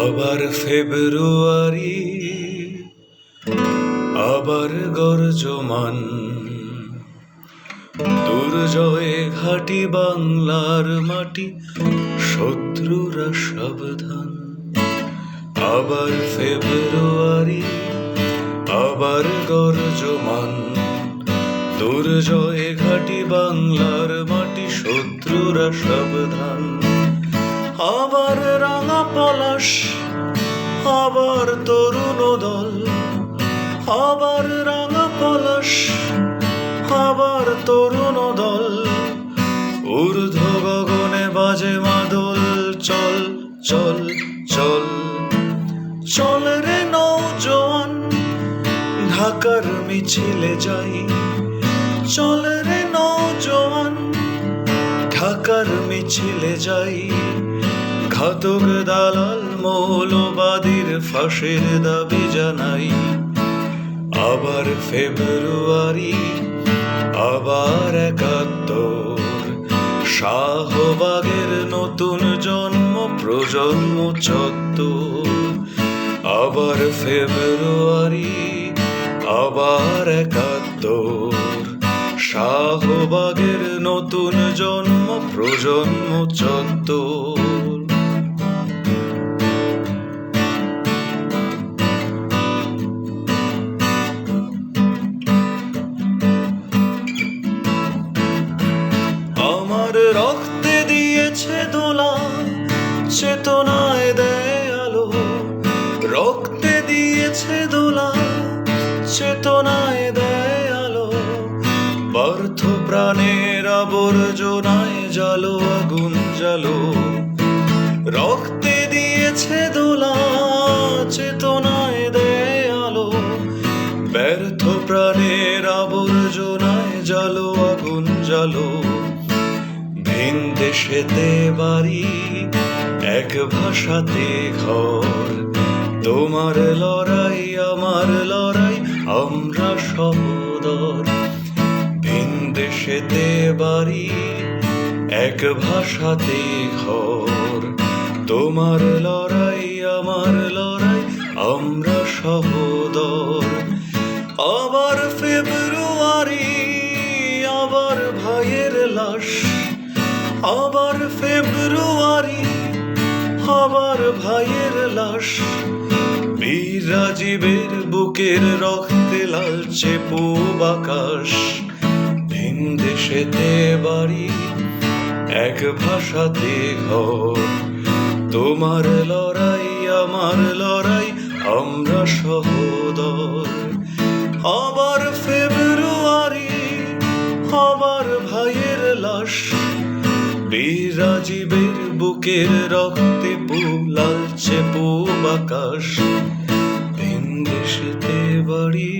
আবার ফেব্রুয়ারি, আবার গর্জমান। দুর্জয়ে ঘাটি বাংলার মাটি, শত্রুরা সাবধান। আবার ফেব্রুয়ারি, আবার গর্জমান। দুর্জয়ে ঘাটি বাংলার মাটি, শত্রুরা সাবধান। পলাশ আবার তরুণ দল, আবার রাঙা পলাশ, আবার তরুণ দল। ঊর্ধ্ব গগনে বাজে মাদল, চল চল চল। চল রে নৌজওয়ান ঢাকার মিছিলে যাই। চল রে নৌজওয়ান ঢাকার মিছিলে যাই। ঘাতক দালাল মৌলবাদীর ফাঁসের দাবি জানাই। আবার ফেব্রুয়ারি, আবার একাত্তর। শাহবাগের নতুন জন্ম, প্রজন্ম চত্বর। আবার ফেব্রুয়ারি, আবার একাত্তর। শাহবাগের নতুন জন্ম, প্রজন্ম চত্বর। রক্তে দিয়েছে দোলা, চেতনায় দেয় আলো ব্যর্থ প্রাণের আবর্জনায় জালো আগুন জালো রক্তে দিয়েছে দোলা, চেতনায় দেয় আলো ব্যর্থ প্রাণের আবর্জনায় জালো আগুন জালো ভিন দেশেতে বাড়ি, এক ভাষাতে ঘর। তোমার লড়াই, আমার লড়াই, আমরা সহোদর। ভিন দেশেতে বাড়ি, এক ভাষাতে ঘর। তোমার লড়াই, আমার লড়াই, আমরা সহোদর। আবার ফেব্রুয়ারি, আবার ভাইয়ের লাশ। আবার ফেব্রুয়ারি, আবার ভাইয়ের লাশ। বীর রাজীবের বুকের রক্তে লালচে পূব আকাশ। ভিন দেশেতে বাড়ি, এক ভাষাতে ঘর। তোমার লড়াই, আমার লড়াই, আমরা সহোদর। আবার ফেব্রুয়ারি আবার ভাইয়ের লাশ। বীর রাজীবের বুকের রক্তে পু লালচে পূব আকাশ। দেশেতে বাড়ি